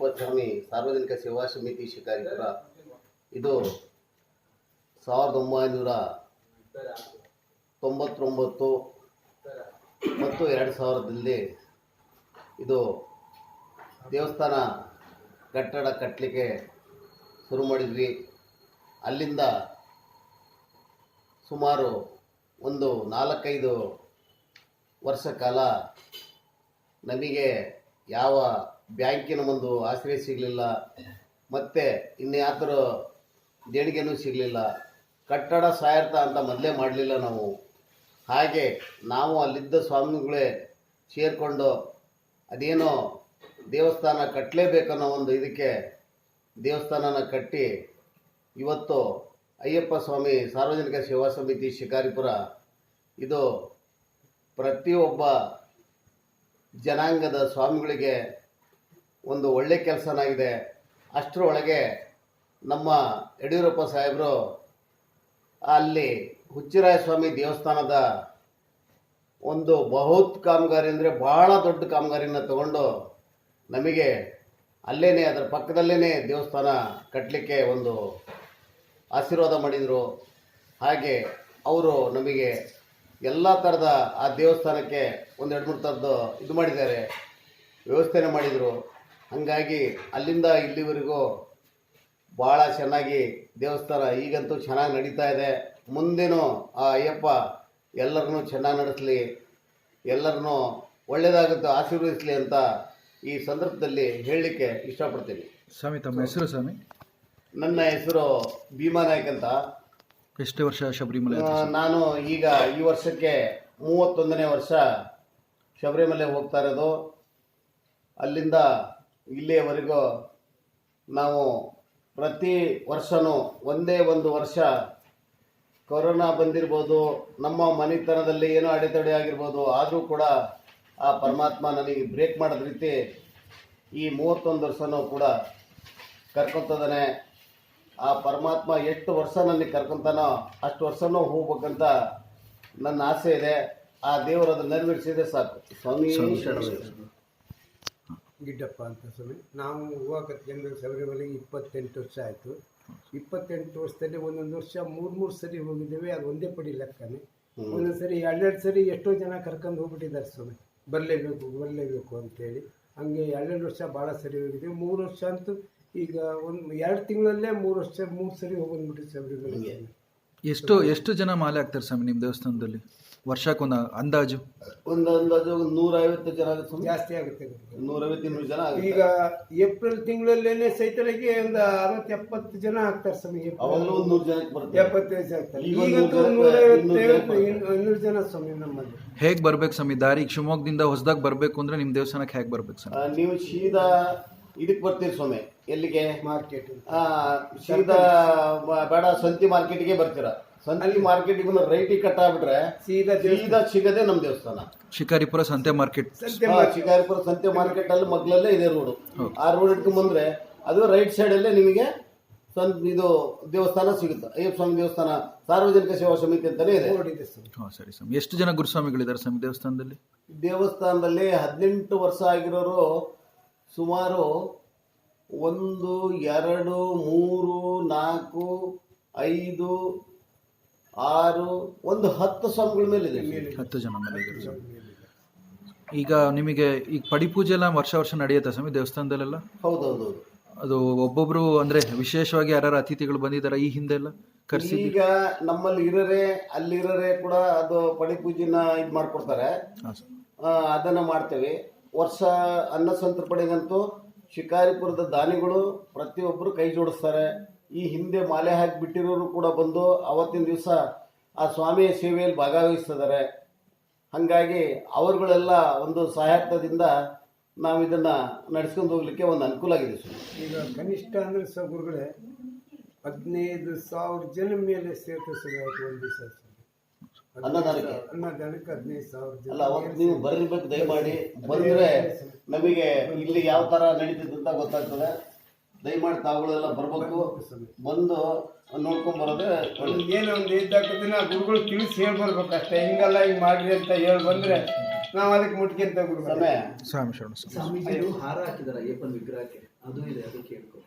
ಅಯ್ಯಪ್ಪ ಸ್ವಾಮಿ ಸಾರ್ವಜನಿಕ ಸೇವಾ ಸಮಿತಿ ಶಿಕಾರಿಪುರ ಇದು ಸಾವಿರದ ಒಂಬೈನೂರ ತೊಂಬತ್ತೊಂಬತ್ತು ಮತ್ತು ಎರಡು ಸಾವಿರದಲ್ಲಿ ಇದು ದೇವಸ್ಥಾನ ಕಟ್ಟಡ ಕಟ್ಟಲಿಕ್ಕೆ ಶುರು ಮಾಡಿದ್ವಿ. ಅಲ್ಲಿಂದ ಸುಮಾರು ಒಂದು ನಾಲ್ಕೈದು ವರ್ಷ ಕಾಲ ನಮಗೆ ಯಾವ ಬ್ಯಾಂಕಿನ ಒಂದು ಆಶ್ರಯ ಸಿಗಲಿಲ್ಲ. ಮತ್ತು ಇನ್ಯಾತರ ದೇಣಿಗೆನೂ ಸಿಗಲಿಲ್ಲ. ಕಟ್ಟಡ ಸಾಯರ್ಥ ಅಂತ ಮೊದಲೇ ಮಾಡಲಿಲ್ಲ ನಾವು. ಹಾಗೆ ನಾವು ಅಲ್ಲಿದ್ದ ಸ್ವಾಮಿಗಳೇ ಸೇರಿಕೊಂಡು ಅದೇನೋ ದೇವಸ್ಥಾನ ಕಟ್ಟಲೇಬೇಕನ್ನೋ ಒಂದು ಇದಕ್ಕೆ ದೇವಸ್ಥಾನನ ಕಟ್ಟಿ ಇವತ್ತು ಅಯ್ಯಪ್ಪ ಸ್ವಾಮಿ ಸಾರ್ವಜನಿಕ ಸೇವಾ ಸಮಿತಿ ಶಿಕಾರಿಪುರ ಇದು ಪ್ರತಿಯೊಬ್ಬ ಜನಾಂಗದ ಸ್ವಾಮಿಗಳಿಗೆ ಒಂದು ಒಳ್ಳೆ ಕೆಲಸನಾಗಿದೆ. ಅಷ್ಟರೊಳಗೆ ನಮ್ಮ ಯಡಿಯೂರಪ್ಪ ಸಾಹೇಬರು ಅಲ್ಲಿ ಹುಚ್ಚಿರಾಯ ಸ್ವಾಮಿ ದೇವಸ್ಥಾನದ ಒಂದು ಬಹುತ್ ಕಾಮಗಾರಿ ಅಂದರೆ ಭಾಳ ದೊಡ್ಡ ಕಾಮಗಾರಿನ ತಗೊಂಡು ನಮಗೆ ಅಲ್ಲೇ ಅದರ ಪಕ್ಕದಲ್ಲೇ ದೇವಸ್ಥಾನ ಕಟ್ಟಲಿಕ್ಕೆ ಒಂದು ಆಶೀರ್ವಾದ ಮಾಡಿದರು. ಹಾಗೆ ಅವರು ನಮಗೆ ಎಲ್ಲ ಥರದ ಆ ದೇವಸ್ಥಾನಕ್ಕೆ ಒಂದು ಎರಡು ಮೂರು ಥರದ್ದು ಇದು ಮಾಡಿದ್ದಾರೆ. ವ್ಯವಸ್ಥೆನೇ ಮಾಡಿದರು. ಹಾಗಾಗಿ ಅಲ್ಲಿಂದ ಇಲ್ಲಿವರೆಗೂ ಭಾಳ ಚೆನ್ನಾಗಿ ದೇವಸ್ಥಾನ ಈಗಂತೂ ಚೆನ್ನಾಗಿ ನಡೀತಾ ಇದೆ. ಮುಂದೇನೂ ಆ ಅಯ್ಯಪ್ಪ ಎಲ್ಲರನ್ನೂ ಚೆನ್ನಾಗಿ ನಡೆಸಲಿ ಎಲ್ಲರನ್ನೂ ಒಳ್ಳೆಯದಾಗುತ್ತೆ ಆಶೀರ್ವದಿಸಲಿ ಅಂತ ಈ ಸಂದರ್ಭದಲ್ಲಿ ಹೇಳಲಿಕ್ಕೆ ಇಷ್ಟಪಡ್ತೀನಿ. ಸ್ವಾಮಿ ತಮ್ಮ ಹೆಸರು ಸ್ವಾಮಿ? ನನ್ನ ಹೆಸರು ಭೀಮಾ ನಾಯಕ್ ಅಂತ. ಎಷ್ಟು ವರ್ಷ ಶಬರಿಮಲೆ ನಾನು ಈಗ ಈ ವರ್ಷಕ್ಕೆ ಮೂವತ್ತೊಂದನೇ ವರ್ಷ ಶಬರಿಮಲೆ ಹೋಗ್ತಾ ಇರೋದು. ಅಲ್ಲಿಂದ ಇಲ್ಲಿಯವರೆಗೂ ನಾವು ಪ್ರತಿ ವರ್ಷವೂ ಒಂದೇ ಒಂದು ವರ್ಷ ಕೊರೋನಾ ಬಂದಿರ್ಬೋದು, ನಮ್ಮ ಮನೆತನದಲ್ಲಿ ಏನೋ ಅಡೆತಡೆ ಆಗಿರ್ಬೋದು, ಆದರೂ ಕೂಡ ಆ ಪರಮಾತ್ಮ ನನಗೆ ಬ್ರೇಕ್ ಮಾಡೋದ ರೀತಿ ಈ ಮೂವತ್ತೊಂದು ವರ್ಷನೂ ಕೂಡ ಕರ್ಕೊತದಾನೆ. ಆ ಪರಮಾತ್ಮ ಎಷ್ಟು ವರ್ಷ ನನಗೆ ಕರ್ಕೊತಾನೋ ಅಷ್ಟು ವರ್ಷನೂ ಹೋಗ್ಬೇಕಂತ ನನ್ನ ಆಸೆ ಇದೆ. ಆ ದೇವರದು ನೆರವೇರಿಸಿದ್ರೆ ಸಾಕು. ಸ್ವಾಮಿ. ಗಿಡ್ಡಪ್ಪ ಅಂತ ಸ್ವಾಮಿ. ನಾವು ಹೋಗಕ್ಕೆ ಶಬರಿಮಲೆಗೆ ಇಪ್ಪತ್ತೆಂಟು ವರ್ಷ ಆಯಿತು. ಇಪ್ಪತ್ತೆಂಟು ವರ್ಷದಲ್ಲಿ ಒಂದೊಂದು ವರ್ಷ ಮೂರು ಮೂರು ಸರಿ ಹೋಗಿದ್ದೇವೆ. ಅದು ಒಂದೇ ಪಡಿ ಲೆಕ್ಕನೇ ಒಂದೊಂದು ಸರಿ ಎರಡೆರಡು ಸರಿ ಎಷ್ಟೋ ಜನ ಕರ್ಕೊಂಡು ಹೋಗ್ಬಿಟ್ಟಿದ್ದಾರೆ ಸ್ವಾಮಿ. ಬರಲೇಬೇಕು ಬರಲೇಬೇಕು ಅಂತೇಳಿ. ಹಂಗೆ ಎರಡೆರಡು ವರ್ಷ ಭಾಳ ಸರಿ ಹೋಗಿದ್ದೀವಿ. ಮೂರು ವರ್ಷ ಅಂತೂ ಈಗ ಒಂದು ಎರಡು ತಿಂಗಳಲ್ಲೇ ಮೂರು ವರ್ಷ ಮೂರು ಸರಿ ಹೋಗ್ಬಂದ್ಬಿಟ್ಟು ಶಬರಿಮಲೆಗೆ ಎಷ್ಟು ಎಷ್ಟು ಜನ ಮಾಲೆ ಹಾಕ್ತಾರೆ ಸ್ವಾಮಿ ನಿಮ್ಮ ದೇವಸ್ಥಾನದಲ್ಲಿ? ವರ್ಷಕ್ಕೊಂದು ಅಂದಾಜು? ಒಂದು ಅಂದಾಜು ನೂರೈವತ್ತು ಜನ ಆಗುತ್ತೆ ಜಾಸ್ತಿ ಆಗುತ್ತೆ ನೂರೈವತ್ತು ಇನ್ನೂರು ಜನ ಆಗುತ್ತೆ. ಈಗ ಏಪ್ರಿಲ್ ತಿಂಗಳಲ್ಲೇನೆ ಸೈತಲಿಗೆ ಒಂದು ಅರವತ್ತು ಎಪ್ಪತ್ತು ಜನ ಆಗ್ತಾರೆ ಸ್ವಾಮಿ ಏಪ್ರಿಲ್. ಅವಾಗಲೂ ಒಂದು ನೂರು ಜನಕ್ಕೆ ಬರುತ್ತೆ. ಎಪ್ಪತ್ತೈದು ಜನ ಆಗ್ತಾರೆ. ಈಗ ಈಗಂತೂ ನೂರೈವತ್ತೈವತ್ತು ಇನ್ನೂರು ಜನ ಸ್ವಾಮಿ ನಮ್ಮಲ್ಲಿ. ಹೇಗೆ ಬರ್ಬೇಕು ಸ್ವಾಮಿ ದಾರಿ? ಶಿವಮೊಗ್ಗದಿಂದ ಹೊಸದಾಗಿ ಬರಬೇಕು ಅಂದ್ರೆ ನಿಮ್ಮ ದೇವಸ್ಥಾನಕ್ಕೆ ಹೇಗೆ ಬರ್ಬೇಕು ಸ್ವಾಮಿ? ನೀವು ಸೀದಾ ಇದಕ್ಕೆ ಬರ್ತೀರಿ ಸ್ವಾಮಿ. ಎಲ್ಲಿಗೆ? ಮಾರ್ಕೆಟ್ ಆ, ಸೀದಾ ಬ- ಬೇಡ ಸಂತಿ ಮಾರ್ಕೆಟ್ಗೆ ಬರ್ತೀರಾ. ಸಂತಿ ಮಾರ್ಕೆಟಿಗೆ ರೈಟಿಗೆ ಕಟ್ ಆಗ್ಬಿಟ್ರೆ ಸೀದಾ ಸೀದಾ ಸಿಗದೆ ನಮ್ಮ ದೇವಸ್ಥಾನ. ಶಿಕಾರಿಪುರ ಸಂತೆ ಮಾರ್ಕೆಟ್. ಶಿಕಾರಿಪುರ ಸಂತೆ ಮಾರ್ಕೆಟ್ ಅಲ್ಲಿ ಮಗ್ಲಲ್ಲೇ ಇದೆ ರೋಡು. ಆ ರೋಡ್ ಇಟ್ಕೊಂಡ್ ಬಂದ್ರೆ ಅದು ರೈಟ್ ಸೈಡ್ ಅಲ್ಲೇ ನಿಮಗೆ ಸಂ ಇದು ದೇವಸ್ಥಾನ ಸಿಗುತ್ತೆ. ಅಯ್ಯಪ್ಪ ಸ್ವಾಮಿ ದೇವಸ್ಥಾನ ಸಾರ್ವಜನಿಕ ಸೇವಾ ಸಮಿತಿ ಅಂತಾನೆ ಇದೆ. ರೋಡ್ ಇದೆ ಹಾಂ ಸರಿ ಸ್ವಾಮಿ. ಎಷ್ಟು ಜನ ಗುರುಸ್ವಾಮಿಗಳಿದ್ದಾರೆ ಸ್ವಾಮಿ ದೇವಸ್ಥಾನದಲ್ಲಿ? ದೇವಸ್ಥಾನದಲ್ಲಿ ಹದಿನೆಂಟು ವರ್ಷ ಆಗಿರೋರು ಸುಮಾರು ಒಂದು ಎರಡು ಮೂರು ನಾಲ್ಕು ಐದು ಆರು ಒಂದು ಹತ್ತು ಸ್ವಾಮಿಗಳ ಮೇಲೆ ಇದೆ. ಹತ್ತು ಜನ ಈಗ ನಿಮಗೆ ಈಗ ಪಡಿಪೂಜೆ ಎಲ್ಲ ವರ್ಷ ವರ್ಷ ನಡೆಯುತ್ತೆ ಸ್ವಾಮಿ ದೇವಸ್ಥಾನದಲ್ಲೆಲ್ಲ? ಹೌದೌದು ಅದು ಒಬ್ಬೊಬ್ರು ಅಂದ್ರೆ ವಿಶೇಷವಾಗಿ ಯಾರು ಅತಿಥಿಗಳು ಬಂದಿದ್ದಾರೆ ಈ ಹಿಂದೆ ಎಲ್ಲ ಕರೆಸಿ ಈಗ ನಮ್ಮಲ್ಲಿ ಇರೋರೆ ಅಲ್ಲಿರೋರೆ ಕೂಡ ಅದು ಪಡಿ ಪೂಜೆನ ಇದು ಮಾಡ್ಕೊಡ್ತಾರೆ. ಅದನ್ನ ಮಾಡ್ತೇವೆ. ವರ್ಷ ಅನ್ನ ಸಂತರ್ಪಣೆಗಂತೂ ಶಿಕಾರಿಪುರದ ದಾನಿಗಳು ಪ್ರತಿಯೊಬ್ಬರು ಕೈ ಜೋಡಿಸ್ತಾರೆ. ಈ ಹಿಂದೆ ಮಾಲೆ ಹಾಕಿ ಬಿಟ್ಟಿರೋರು ಕೂಡ ಬಂದು ಅವತ್ತಿನ ದಿವಸ ಆ ಸ್ವಾಮಿಯ ಸೇವೆಯಲ್ಲಿ ಭಾಗವಹಿಸ್ತಿದ್ದಾರೆ ಹಾಗಾಗಿ ಅವರುಗಳೆಲ್ಲ ಒಂದು ಸಹಾಯತ್ವದಿಂದ ನಾವು ಇದನ್ನ ನಡೆಸ್ಕೊಂಡು ಹೋಗ್ಲಿಕ್ಕೆ ಒಂದು ಅನುಕೂಲ ಆಗಿದೆ ಸರ್. ಈಗ ಕನಿಷ್ಠ ಅಂದ್ರೆ ಸರ್ ಗುರುಗಳೇ, ಹದಿನೈದು ಸಾವಿರ ಜನ ಮೇಲೆ ಒಂದು ದಿವಸ ಅನ್ನದಾನಕ್ಕೆ. ಅಲ್ಲ ಅವತ್ತು ನೀವು ಬರಬೇಕು ದಯಮಾಡಿ. ಬಂದ್ರೆ ನಮಗೆ ಇಲ್ಲಿ ಯಾವ ತರ ನಡೀತಿದೆ ಅಂತ ಗೊತ್ತಾಗ್ತದೆ. ದಯಮಾಡಿ ತಾವುಗಳೆಲ್ಲ ಬರ್ಬೇಕು. ಬಂದು ನೋಡ್ಕೊಂಡ್ ಬರೋದೇ ಒಳ್ಳೇದು. ಏನೋ ಒಂದು ಇದ್ದಾಕ ದಿನ ಗುರುಗಳು ತಿಳಿಸಿ ಹೇಳ್ಬರ್ಬೇಕು ಅಷ್ಟೇ. ಹಿಂಗಲ್ಲ ಹಿಂಗೆ ಮಾಡ್ರಿ ಅಂತ ಹೇಳಿ ಬಂದ್ರೆ ನಾವು ಅದಕ್ಕೆ ಮುಟ್ಕೊಂತ ಸಮಯ ಸ್ವಾಮಿ. ಶರಣ ಹಾರ ಹಾಕಿದಾರ ಏಪನ್ ವಿಗ್ರಹಕ್ಕೆ. ಅದು ಇದೆ ಅದು ಕೇಳ್ಕೊ.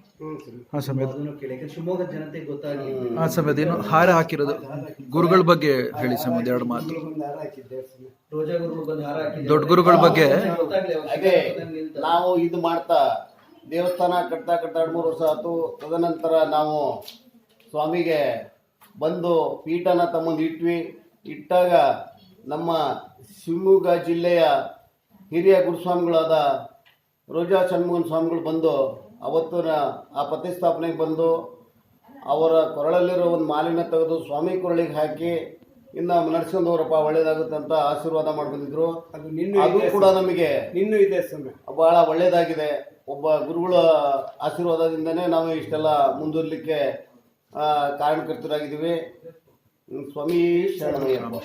ಹಾಂ ಸ್ವಾಮಿ. ಅದು- ಅದನ್ನು ಕೇಳಿ. ಯಾಕಂದ್ರೆ ಶಿವಮೊಗ್ಗ ಜನತೆ ಗೊತ್ತಾಗಿ ಹಾಂ ಸ್ವಾಮಿ ಅದೇನು ಹಾರ ಹಾಕಿರೋದು? ಗುರುಗಳ ಬಗ್ಗೆ ಹೇಳಿ ಸ್ವಾಮಿ ಎರಡು ಮಾತು. ರೋಜಾ ಗುರುಗಳು ಬಂದು ಹಾರ ಹಾಕಿ ದೊಡ್ಡ ಗುರುಗಳ ಬಗ್ಗೆ. ನಾವು ಇದು ಮಾಡ್ತಾ ದೇವಸ್ಥಾನ ಕಟ್ತಾ ಕಟ್ತಾ ಎರಡು ಮೂರು ವರ್ಷ ಆಯಿತು. ತದನಂತರ ನಾವು ಸ್ವಾಮಿಗೆ ಬಂದು ಪೀಠನ ತಮ್ಮಂದು ಇಟ್ವಿ. ಇಟ್ಟಾಗ ನಮ್ಮ ಶಿವಮೊಗ್ಗ ಜಿಲ್ಲೆಯ ಹಿರಿಯ ಗುರುಸ್ವಾಮಿಗಳಾದ ರೋಜಾ ಷಣ್ಮುಗನ್ ಸ್ವಾಮಿಗಳು ಬಂದು ಅವತ್ತು ಆ ಪ್ರತಿಷ್ಠಾಪನೆಗೆ ಬಂದು ಅವರ ಕೊರಳಲ್ಲಿರೋ ಒಂದು ಮಾಲಿನ ತೆಗೆದು ಸ್ವಾಮಿ ಕೊರಳಿಗೆ ಹಾಕಿ ಇನ್ನು ನಡ್ಸ್ಕೊಂಡು ಹೋಗ್ರಪ್ಪ ಒಳ್ಳೇದಾಗುತ್ತೆ ಅಂತ ಆಶೀರ್ವಾದ ಮಾಡ್ಬಂದಿದ್ರು ಅದು ನಿನ್ನೂ ಅದು ಕೂಡ ನಮಗೆ ನಿನ್ನೂ ಇದೆ ಸ್ವಾಮಿ. ಬಹಳ ಒಳ್ಳೆಯದಾಗಿದೆ ಒಬ್ಬ ಗುರುಗಳ ಆಶೀರ್ವಾದದಿಂದನೇ ನಾವು ಇಷ್ಟೆಲ್ಲ ಮುಂದುವರ್ಲಿಕ್ಕೆ ಕಾರಣಕರ್ತರಾಗಿದ್ದೀವಿ. ಸ್ವಾಮಿ ಶರಣಮಯ್ಯಪ್ಪ